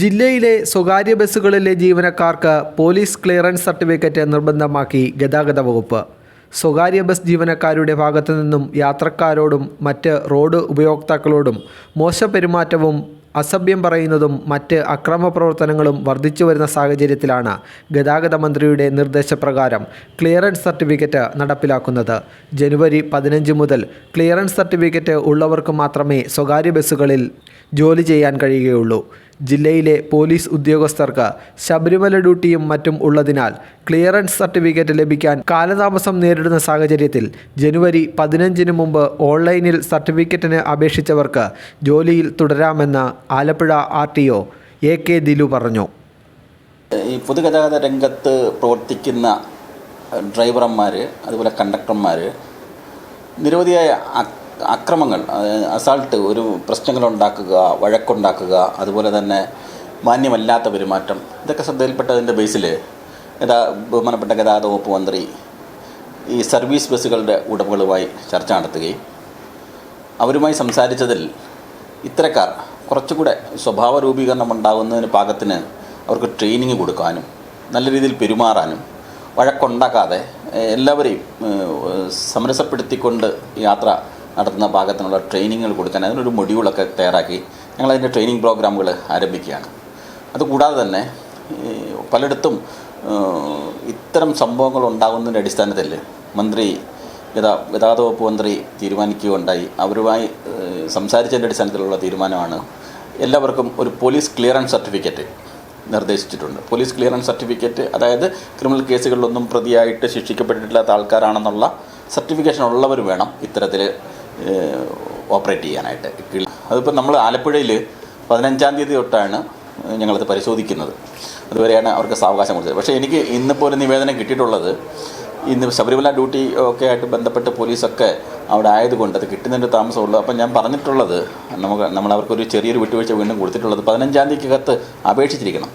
ജില്ലയിലെ സ്വകാര്യ ബസ്സുകളിലെ ജീവനക്കാർക്ക് പോലീസ് ക്ലിയറൻസ് സർട്ടിഫിക്കറ്റ് നിർബന്ധമാക്കി ഗതാഗത വകുപ്പ്. സ്വകാര്യ ബസ് ജീവനക്കാരുടെ ഭാഗത്തു നിന്നും യാത്രക്കാരോടും മറ്റ് റോഡ് ഉപയോക്താക്കളോടും മോശ പെരുമാറ്റവും അസഭ്യം പറയുന്നതും മറ്റ് അക്രമ പ്രവർത്തനങ്ങളും വർദ്ധിച്ചു വരുന്ന സാഹചര്യത്തിലാണ് ഗതാഗത മന്ത്രിയുടെ നിർദ്ദേശപ്രകാരം ക്ലിയറൻസ് സർട്ടിഫിക്കറ്റ് നടപ്പിലാക്കുന്നത്. ജനുവരി പതിനഞ്ച് മുതൽ ക്ലിയറൻസ് സർട്ടിഫിക്കറ്റ് ഉള്ളവർക്ക് മാത്രമേ സ്വകാര്യ ബസ്സുകളിൽ ജോലി ചെയ്യാൻ കഴിയുകയുള്ളൂ. ജില്ലയിലെ പോലീസ് ഉദ്യോഗസ്ഥർക്ക് ശബരിമല ഡ്യൂട്ടിയും മറ്റും ഉള്ളതിനാൽ ക്ലിയറൻസ് സർട്ടിഫിക്കറ്റ് ലഭിക്കാൻ കാലതാമസം നേരിടുന്ന സാഹചര്യത്തിൽ ജനുവരി പതിനഞ്ചിന് മുമ്പ് ഓൺലൈനിൽ സർട്ടിഫിക്കറ്റിന് അപേക്ഷിച്ചവർക്ക് ജോലിയിൽ തുടരാമെന്ന് Alappuzha R T O A K Dilu പറഞ്ഞു. ഈ പൊതുഗതാഗത രംഗത്ത് പ്രവർത്തിക്കുന്ന ഡ്രൈവർമാർ അതുപോലെ കണ്ടക്ടർമാർ നിരവധിയായ അക്രമങ്ങൾ അസാൾട്ട് ഒരു പ്രശ്നങ്ങൾ ഉണ്ടാക്കുക വഴക്കുണ്ടാക്കുക അതുപോലെ തന്നെ മാന്യമല്ലാത്ത പെരുമാറ്റം ഇതൊക്കെ ശ്രദ്ധയിൽപ്പെട്ടതിന്റെ ബേസിൽ ഗതാ ബഹുമാനപ്പെട്ട ഗതാഗത വകുപ്പ് മന്ത്രി ഈ സർവീസ് ബസ്സുകളുടെ ഉടമകളുമായി ചർച്ച നടത്തുകയും അവരുമായി സംസാരിച്ചതിൽ ഇത്തരക്കാർ കുറച്ചുകൂടെ സ്വഭാവ രൂപീകരണം ഉണ്ടാകുന്നതിന് പാകത്തിന് അവർക്ക് ട്രെയിനിങ് കൊടുക്കാനും നല്ല രീതിയിൽ പെരുമാറാനും വഴക്കുണ്ടാക്കാതെ എല്ലാവരെയും സമരസപ്പെടുത്തിക്കൊണ്ട് യാത്ര നടത്തുന്ന ഭാഗത്തിനുള്ള ട്രെയിനിങ്ങുകൾ കൊടുക്കാൻ അതിനൊരു മൊഡ്യൂളൊക്കെ തയ്യാറാക്കി ഞങ്ങളതിന്റെ ട്രെയിനിങ് പ്രോഗ്രാമുകൾ ആരംഭിക്കുകയാണ്. അതുകൂടാതെ തന്നെ പലയിടത്തും ഇത്തരം സംഭവങ്ങൾ ഉണ്ടാകുന്നതിന്റെ അടിസ്ഥാനത്തിൽ മന്ത്രി ഗതാ ഗതാഗത വകുപ്പ് മന്ത്രി തീരുമാനിക്കുകയുണ്ടായി. അവരുമായി സംസാരിച്ചതിന്റെ അടിസ്ഥാനത്തിലുള്ള തീരുമാനമാണ് എല്ലാവർക്കും ഒരു പോലീസ് ക്ലിയറൻസ് സർട്ടിഫിക്കറ്റ് നിർദ്ദേശിച്ചിട്ടുണ്ട്. പോലീസ് ക്ലിയറൻസ് സർട്ടിഫിക്കറ്റ് അതായത് ക്രിമിനൽ കേസുകളിലൊന്നും പ്രതിയായിട്ട് ശിക്ഷിക്കപ്പെട്ടിട്ടില്ലാത്ത ആൾക്കാരാണെന്നുള്ള സർട്ടിഫിക്കേഷൻ ഉള്ളവർ വേണം ഇത്തരത്തിൽ ഓപ്പറേറ്റ് ചെയ്യാനായിട്ട്. അതിപ്പോൾ നമ്മൾ ആലപ്പുഴയിൽ പതിനഞ്ചാം തീയതി തൊട്ടാണ് ഞങ്ങളത് പരിശോധിക്കുന്നത്. അതുവരെയാണ് അവർക്ക് സാവകാശം കൊടുത്തത്. പക്ഷേ എനിക്ക് ഇന്നിപ്പോൾ ഒരു നിവേദനം കിട്ടിയിട്ടുള്ളത് ഇന്ന് ശബരിമല ഡ്യൂട്ടി ഒക്കെ ആയിട്ട് ബന്ധപ്പെട്ട് പോലീസൊക്കെ അവിടെ ആയതുകൊണ്ട് അത് കിട്ടുന്നതിന്റെ താമസമുള്ളൂ. അപ്പം ഞാൻ പറഞ്ഞിട്ടുള്ളത് നമുക്ക് നമ്മൾ അവർക്കൊരു ചെറിയൊരു വിട്ടുവീഴ്ച വീണ്ടും കൊടുത്തിട്ടുള്ളത് പതിനഞ്ചാം തീയതിക്കകത്ത് അപേക്ഷിച്ചിരിക്കണം.